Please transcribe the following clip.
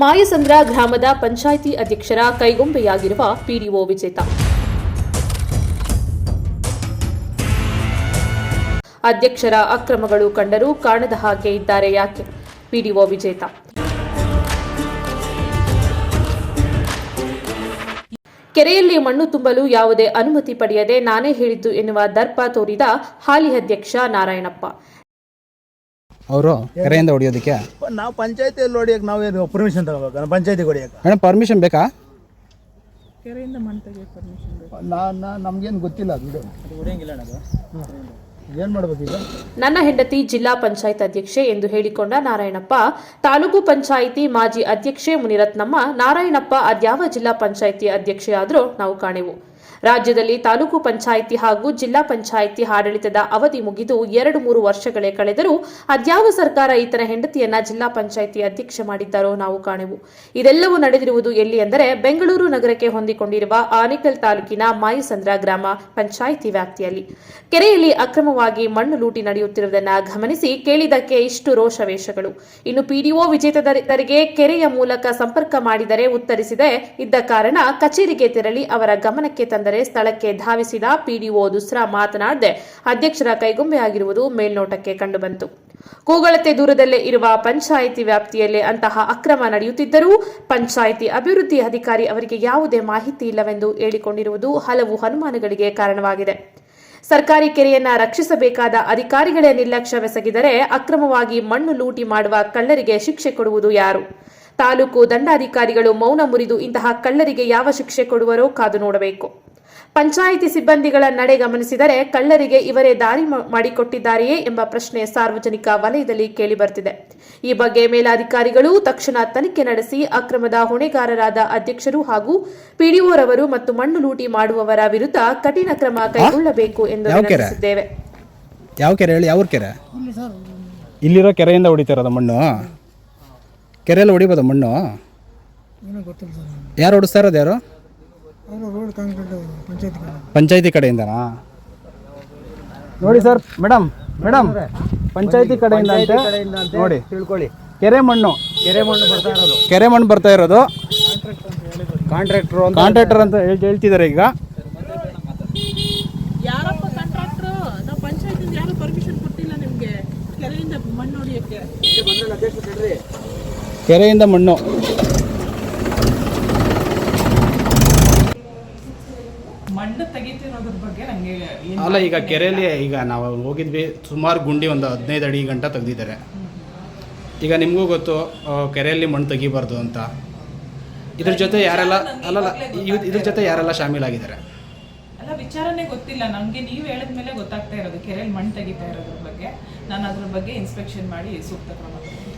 ಮಾಯಸಂದ್ರ ಗ್ರಾಮದ ಪಂಚಾಯಿತಿ ಅಧ್ಯಕ್ಷರ ಕೈಗೊಂಬೆಯಾಗಿರುವ ಪಿಡಿಒ ವಿಜೇತ. ಅಧ್ಯಕ್ಷರ ಅಕ್ರಮಗಳು ಕಂಡರೂ ಕಾಣದ ಹಾಗೆ ಇದ್ದಾರೆ ಯಾಕೆ? ಪಿಡಿಒ ವಿಜೇತ. ಕೆರೆಯಲ್ಲಿ ಮಣ್ಣು ತುಂಬಲು ಯಾವುದೇ ಅನುಮತಿ ಪಡೆಯದೆ ನಾನೇ ಹೇಳಿದ್ದು ಎನ್ನುವ ದರ್ಪ ತೋರಿದ ಹಾಲಿ ಅಧ್ಯಕ್ಷ ನಾರಾಯಣಪ್ಪ. ಅವರು ಕೆರೆಯಿಂದ ಹೊಡಿಯೋದಕ್ಕೆ? ನಾವು ಪಂಚಾಯತಿಯಲ್ಲಿ ಹೊಡಿಯಕ್ಕೆ ನಾವೇನು ಪರ್ಮಿಷನ್ ತಗೋಬೇಕು? ಪಂಚಾಯತಿಗೆ ಹೊಡಿಯಕ್ಕೆ ಮೇಡಮ್ ಪರ್ಮಿಷನ್ ಬೇಕಾ? ನಾ ನಮಗೇನು ಗೊತ್ತಿಲ್ಲ ಅದು ಹೊಡಿಯಂಗಿಲ್ಲ ಏನು ಮಾಡ್ಬೇಕು ಈಗ? ನನ್ನ ಹೆಂಡತಿ ಜಿಲ್ಲಾ ಪಂಚಾಯತ್ ಅಧ್ಯಕ್ಷೆ ಎಂದು ಹೇಳಿಕೊಂಡ ನಾರಾಯಣಪ್ಪ ತಾಲೂಕು ಪಂಚಾಯಿತಿ ಮಾಜಿ ಅಧ್ಯಕ್ಷೆ ಮುನಿರತ್ನಮ್ಮ ನಾರಾಯಣಪ್ಪ ಅದ್ಯಾವ ಜಿಲ್ಲಾ ಪಂಚಾಯಿತಿ ಅಧ್ಯಕ್ಷೆಯಾದರೂ ನಾವು ಕಾಣೆವು. ರಾಜ್ಯದಲ್ಲಿ ತಾಲೂಕು ಪಂಚಾಯಿತಿ ಹಾಗೂ ಜಿಲ್ಲಾ ಪಂಚಾಯಿತಿ ಆಡಳಿತದ ಅವಧಿ ಮುಗಿದು ಎರಡು ಮೂರು ವರ್ಷಗಳೇ ಕಳೆದರೂ ಅದ್ಯಾವ ಸರ್ಕಾರ ಈತನ ಹೆಂಡತಿಯನ್ನ ಜಿಲ್ಲಾ ಪಂಚಾಯಿತಿ ಅಧ್ಯಕ್ಷ ಮಾಡಿದ್ದಾರೋ ನಾವು ಕಾಣೆವು. ಇದೆಲ್ಲವೂ ನಡೆದಿರುವುದು ಎಲ್ಲಿ ಎಂದರೆ ಬೆಂಗಳೂರು ನಗರಕ್ಕೆ ಹೊಂದಿಕೊಂಡಿರುವ ಆನೇಕಲ್ ತಾಲೂಕಿನ ಮಾಯಸಂದ್ರ ಗ್ರಾಮ ಪಂಚಾಯಿತಿ ವ್ಯಾಪ್ತಿಯಲ್ಲಿ. ಕೆರೆಯಲ್ಲಿ ಅಕ್ರಮವಾಗಿ ಮಣ್ಣು ಲೂಟಿ ನಡೆಯುತ್ತಿರುವುದನ್ನು ಗಮನಿಸಿ ಕೇಳಿದಕ್ಕೆ ಇಷ್ಟು ರೋಷವೇಷಗಳು ಇನ್ನು ಪಿಡಿಒ ವಿಜೇತರಿಗೆ ಕೆರೆಯ ಮೂಲಕ ಸಂಪರ್ಕ ಮಾಡಿದರೆ ಉತ್ತರಿಸಿದೆ. ಇದ್ದ ಕಾರಣ ಕಚೇರಿಗೆ ತೆರಳಿ ಅವರ ಗಮನಕ್ಕೆ ತಂದರೆ ಸ್ಥಳಕ್ಕೆ ಧಾವಿಸಿದ ಪಿಡಿಒ ದುಸ್ರಾ ಮಾತನಾಡದೆ ಅಧ್ಯಕ್ಷರ ಕೈಗೊಂಬೆಯಾಗಿರುವುದು ಮೇಲ್ನೋಟಕ್ಕೆ ಕಂಡುಬಂತು. ಕೂಗಳತೆ ದೂರದಲ್ಲೇ ಇರುವ ಪಂಚಾಯಿತಿ ವ್ಯಾಪ್ತಿಯಲ್ಲಿ ಅಂತಹ ಅಕ್ರಮ ನಡೆಯುತ್ತಿದ್ದರೂ ಪಂಚಾಯಿತಿ ಅಭಿವೃದ್ಧಿ ಅಧಿಕಾರಿ ಅವರಿಗೆ ಯಾವುದೇ ಮಾಹಿತಿ ಇಲ್ಲವೆಂದು ಹೇಳಿಕೊಂಡಿರುವುದು ಹಲವು ಅನುಮಾನಗಳಿಗೆ ಕಾರಣವಾಗಿದೆ. ಸರ್ಕಾರಿ ಕೆರೆಯನ್ನ ರಕ್ಷಿಸಬೇಕಾದ ಅಧಿಕಾರಿಗಳೇ ನಿರ್ಲಕ್ಷ್ಯವೆಸಗಿದರೆ ಅಕ್ರಮವಾಗಿ ಮಣ್ಣು ಲೂಟಿ ಮಾಡುವ ಕಳ್ಳರಿಗೆ ಶಿಕ್ಷೆ ಕೊಡುವುದು ಯಾರು? ತಾಲೂಕು ದಂಡಾಧಿಕಾರಿಗಳು ಮೌನ ಮುರಿದು ಇಂತಹ ಕಳ್ಳರಿಗೆ ಯಾವ ಶಿಕ್ಷೆ ಕೊಡುವರೋ ಕಾದು ನೋಡಬೇಕು. ಪಂಚಾಯಿತಿ ಸಿಬ್ಬಂದಿಗಳ ನಡೆ ಗಮನಿಸಿದರೆ ಕಳ್ಳರಿಗೆ ಇವರೇ ದಾರಿ ಮಾಡಿಕೊಟ್ಟಿದ್ದಾರೆಯೇ ಎಂಬ ಪ್ರಶ್ನೆ ಸಾರ್ವಜನಿಕ ವಲಯದಲ್ಲಿ ಕೇಳಿಬರ್ತಿದೆ ಈ ಬಗ್ಗೆ ಮೇಲಾಧಿಕಾರಿಗಳು ತಕ್ಷಣ ತನಿಖೆ ನಡೆಸಿ ಅಕ್ರಮದ ಹೊಣೆಗಾರರಾದ ಅಧ್ಯಕ್ಷರು ಹಾಗೂ ಪಿಡಿಒರವರು ಮತ್ತು ಮಣ್ಣು ಲೂಟಿ ಮಾಡುವವರ ವಿರುದ್ಧ ಕಠಿಣ ಕ್ರಮ ಕೈಗೊಳ್ಳಬೇಕು ಎಂದು ತಿಳಿಸಿದ್ದೇವೆ ಯಾವ ಕೆರೆ ಹೇಳಿ? ಯಾವ ಕೆರೆ? ಇಲ್ಲಿರೋ ಕೆರೆಯಿಂದ ಹೊಡಿತಿರೋದು ಮಣ್ಣು? ಕೆರೆಯಲ್ಲಿ ಹೊಡಿಬೋದ ಮಣ್ಣು? ಯಾರು ಹೊಡಿಸ್ತಾ ಇರೋದು ಯಾರು? ಪಂಚಾಯತಿ ಕಡೆಯಿಂದನಾ? ನೋಡಿ ಸರ್ ಮೇಡಮ್ ಮೇಡಮ್ ಪಂಚಾಯತಿ ಕಡೆಯಿಂದ ಅಂತೆ ನೋಡಿ. ತಿಳ್ಕೊಳ್ಳಿ. ಕೆರೆ ಮಣ್ಣು. ಕೆರೆ ಮಣ್ಣು ಬರ್ತಾ ಇರೋದು. ಕೆರೆ ಮಣ್ಣು ಬರ್ತಾ ಇರೋದು. ಕಾಂಟ್ರಾಕ್ಟರ್ ಅಂತ ಕಾಂಟ್ರಾಕ್ಟರ್ ಅಂತ ಹೇಳ್- ಹೇಳ್ತಿದ್ದಾರೆ ಈಗ. ಕೆರೆಯಿಂದ ಕಾಂಟ್ರಾಕ್ಟ್ರು ನಾವು ಪಂಚಾಯತಿಂದ ಯಾರು ಪರ್ಮಿಷನ್ ಕೊಟ್ಟಿಲ್ಲ ನಿಮಗೆ ಕೆರೆಯಿಂದ ಮಣ್ಣು ತೆಗಿತಿರೋದ್ರ ಬಗ್ಗೆ ನನಗೆ ಅಲ್ಲ ಈಗ ಕೆರೆಯಲ್ಲಿ ಈಗ ನಾವು ಹೋಗಿದ್ವಿ ಸುಮಾರು ಗುಂಡಿ ಒಂದು ಹದಿನೈದು ಅಡಿ ಗಂಟ ತೆಗೆದಿದ್ದಾರೆ. ಈಗ ನಿಮಗೂ ಗೊತ್ತು ಆ, ಕೆರೆಯಲ್ಲಿ ಮಣ್ಣು ತೆಗಿಬಾರ್ದು ಅಂತ. ಇದ್ರ ಜೊತೆ ಯಾರೆಲ್ಲ ಅಲ್ಲಲ್ಲ ಇವ್- ಇದ್ರ ಜೊತೆ ಯಾರೆಲ್ಲ ಶಾಮೀಲಾಗಿದ್ದಾರೆ? ಅಲ್ಲ ವಿಚಾರನೇ ಗೊತ್ತಿಲ್ಲ. ನಮ್ಗೆ ನೀವು ಹೇಳಿದ್ಮೇಲೆ ಗೊತ್ತಾಗ್ತಾ ಇರೋದು ಕೆರೆಯಲ್ಲಿ ಮಣ್ಣು ತೆಗಿತಾ ಇರೋದ್ರ ಬಗ್ಗೆ. ನಾನು ಅದ್ರ ಬಗ್ಗೆ ಇನ್ಸ್ಪೆಕ್ಷನ್ ಮಾಡಿ ಸೂಕ್ತ ಕ್ರಮ ತಗೊಳ್ತೀನಿ